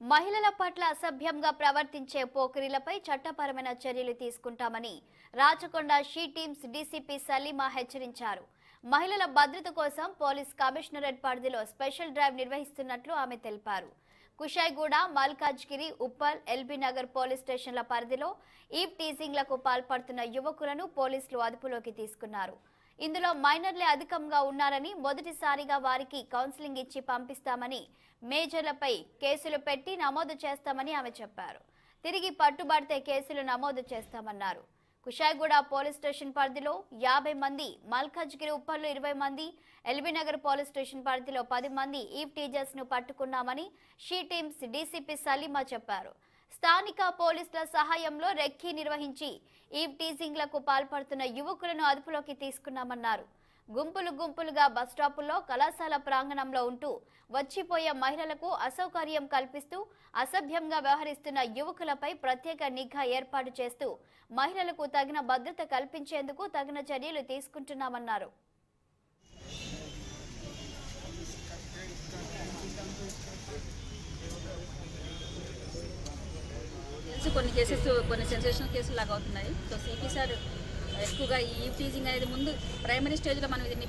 మహిళల పట్ల అసభ్యంగా ప్రవర్తించే పోకిరీలపై చట్టపరమైన చర్యలు తీసుకుంటామని Rachakonda she teams DCP Salima హెచ్చరించారు. మహిళల భద్రత కోసం పోలీస్ కమిషనరేట్ పరిధిలో స్పెషల్ డ్రైవ్ నిర్వహిస్తున్నట్లు ఆమె తెలిపారు. Kushaiguda Malkajgiri Uppal L B Nagar police స్టేషన్ల పరిధిలో ఈవ్ టీజింగ్లకు పాల్పడుతున్న యువకులను పోలీసులు అదుపులోకి తీసుకున్నారు. ఇందులో మైనర్లే అధికంగా ఉన్నారని మొదటిసారిగా వారికి కౌన్సిలింగ్ ఇచ్చి పంపిస్తామని మేజర్లపై కేసులు పెట్టి నమోదు చేస్తామని ఆమె చెప్పారు. తిరిగి పట్టుబడితే కేసులు నమోదు చేస్తామన్నారు. కుషాయిగూడ పోలీస్ స్టేషన్ పరిధిలో యాభై మంది మల్కాజ్గిరి ఉప్పల్లో ఇరవై మంది ఎల్బీనగర్ పోలీస్ స్టేషన్ పరిధిలో పది మంది ఈవ్ టీజర్స్ను పట్టుకున్నామని షీ టీమ్స్ డీసీపీ సలీమా చెప్పారు. స్థానిక పోలీసుల సహాయంలో రెక్కీ నిర్వహించి ఈవ్ టీజింగ్లకు పాల్పడుతున్న యువకులను అదుపులోకి తీసుకున్నామన్నారు. గుంపులు గుంపులుగా బస్టాపుల్లో కళాశాల ప్రాంగణంలో ఉంటూ వచ్చిపోయే మహిళలకు అసౌకర్యం కల్పిస్తూ అసభ్యంగా వ్యవహరిస్తున్న యువకులపై ప్రత్యేక నిఘా ఏర్పాటు చేస్తూ మహిళలకు తగిన భద్రత కల్పించేందుకు తగిన చర్యలు తీసుకుంటున్నామన్నారు. తెలిసి కొన్ని కేసెస్ కొన్ని సెన్సేషనల్ కేసులు లాగా అవుతున్నాయి. సో సిపి సార్ ఎక్కువగా ఈ ఫీజింగ్ అనేది ముందు ప్రైమరీ స్టేజ్లో మనం దీన్ని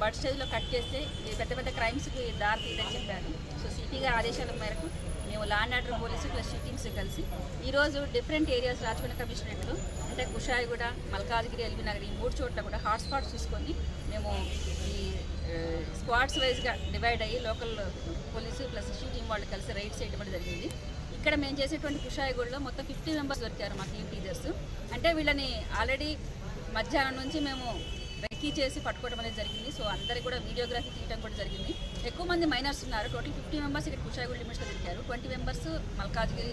బర్డ్ స్టేజ్లో కట్ చేస్తే పెద్ద పెద్ద క్రైమ్స్కి దారి తీయదని చెప్పారు. సో సిపి గారి ఆదేశాల మేరకు మేము land order police plus teams కలిసి ఈరోజు డిఫరెంట్ ఏరియాస్ రాజకొండ కమిషనరేట్లు అంటే కుషాయిగూడ మల్కాజ్గిరి ఎల్బీ నగర్ ఈ మూడు చోట్ల కూడా హాట్స్పాట్స్ చూసుకొని మేము ఈ స్క్వాడ్స్ వైజ్గా డివైడ్ అయ్యి లోకల్ పోలీసు ప్లస్ షూటింగ్ వాళ్ళు కలిసి రైడ్స్ చేయడం జరిగింది. ఇక్కడ మేము చేసేటువంటి కుషాయిగూడలో మొత్తం ఫిఫ్టీ మెంబర్స్ దొరికారు మా టీమ్ టీచర్స్ అంటే వీళ్ళని ఆల్రెడీ మధ్యాహ్నం నుంచి మేము రెక్కీ చేసి పట్టుకోవడం అనేది జరిగింది. సో అందరికి కూడా వీడియోగ్రఫీ తీయడం కూడా జరిగింది. ఎక్కువ మంది మైనర్స్ ఉన్నారు. టోటల్ ఫిఫ్టీ మెంబర్స్ ఇక్కడ కుషాయిగూడ లిమిట్స్లో దొరికారు. Twenty members Malkajgiri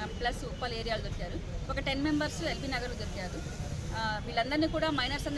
um, plus Uppal ఏరియాలో దొరికారు. ఒక టెన్ మెంబర్స్ ఎల్బీ నగర్లో దొరికారు. వీళ్ళందరినీ కూడా మైనర్స్ అందరినీ